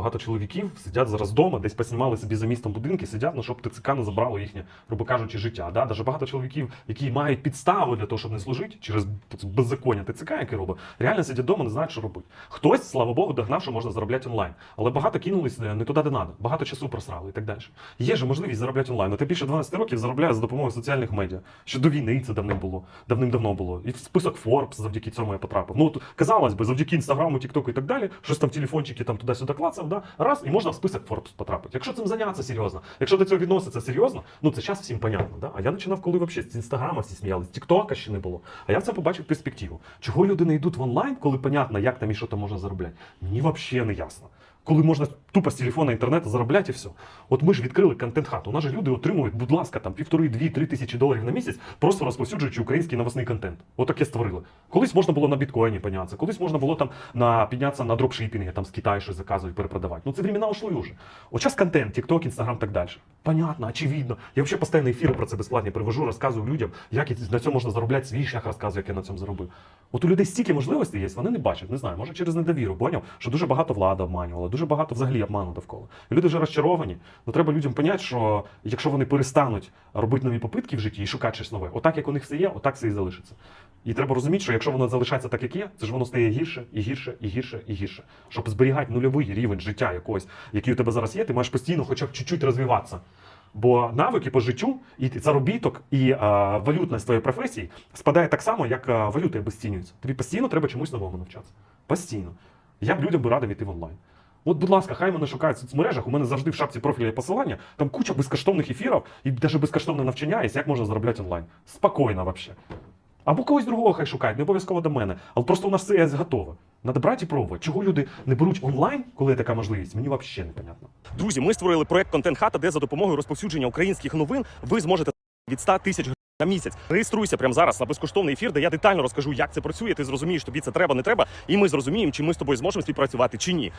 Багато чоловіків сидять зараз вдома, десь поснімали собі за містом будинки, сидять, ну щоб ТЦК не забрало їхнє, грубо кажучи, життя. Да? Даже багато чоловіків, які мають підстави для того, щоб не служити через беззаконня ТЦК, яке робить, реально сидять вдома, не знають, що робити. Хтось, слава Богу, догнав, що можна заробляти онлайн. Але багато кинулись е, не туди, де треба, багато часу просрали і так далі. Є ж можливість заробляти онлайн. Я більше 12 років заробляю за допомогою соціальних медіа. Ще до війни це давним було, давним-давно було. І в список Forbes завдяки цьому я потрапив. Ну, казалось би, завдяки інстаграму, тіктоку і так далі, щось там телефончики там туди-сюди клацав, да? раз, і можна в список Forbes потрапити. Якщо цим зайнятися серйозно, якщо до цього відноситься серйозно, ну це зараз всім понятно. Да? А я починав, коли взагалі з інстаграма всі сміялись, тіктока ще не було. А я це побачив перспективу. Чого люди не йдуть в онлайн, коли понятно, як там і що там можна заробляти? Мені взагалі не ясно. Коли можна тупо з телефона інтернету заробляти і все. От ми ж відкрили контент-хату. У нас же люди отримують, будь ласка, там півтори, дві, три тисячі доларів на місяць, просто розповсюджуючи український новосний контент. Отаке створили. Колись можна було на біткоїні піднятися, колись можна було там на піднятися на дропшипінги, там з Китаю щось заказують, перепродавати. Ну це времена ушли вже. От зараз контент, TikTok, Instagram, так далі. Понятно, очевидно. Я взагалі постійно ефіри про це безплатні привожу, розказую людям, як на цьому можна заробляти свій шлях, розказую, як я на цьому заробив. От у людей стільки можливостей є, вони не бачать, не знаю, може через недовіру, поняв, що дуже багато влада обманювала, дуже багато взагалі обману довкола. І люди вже розчаровані. Ну треба людям поняти, що якщо вони перестануть робити нові попитки в житті і шукати щось нове, отак як у них все є, отак все і залишиться. І треба розуміти, що якщо воно залишається так, як є, це ж воно стає гірше і гірше, і гірше, і гірше. Щоб зберігати нульовий рівень життя якогось, який у тебе зараз є, ти маєш постійно хоча б чуть-чуть розвиватися. Бо навики по життю, і заробіток, і а, валютність твоєї професії спадає так само, як а, валюта обесцінюється. Тобі постійно треба чомусь новому навчатися. Постійно. Я б людям би радив іти в онлайн. От, будь ласка, хай мене шукають в соцмережах. У мене завжди в шапці профіля є посилання. Там куча безкоштовних ефірів і навіть безкоштовне навчання, є, як можна заробляти онлайн. Спокійно вообще. Або когось другого хай шукають, не обов'язково до мене. Але просто у нас це готове. Надо брати і пробувати. Чого люди не беруть онлайн, коли є така можливість, мені взагалі непонятно. Друзі, ми створили проект Контент Хата, де за допомогою розповсюдження українських новин ви зможете від 100 тисяч на місяць. Реєструйся прямо зараз на безкоштовний ефір, де я детально розкажу, як це працює. Ти зрозумієш, тобі це треба, не треба, і ми зрозуміємо, чи ми з тобою зможемо співпрацювати чи ні.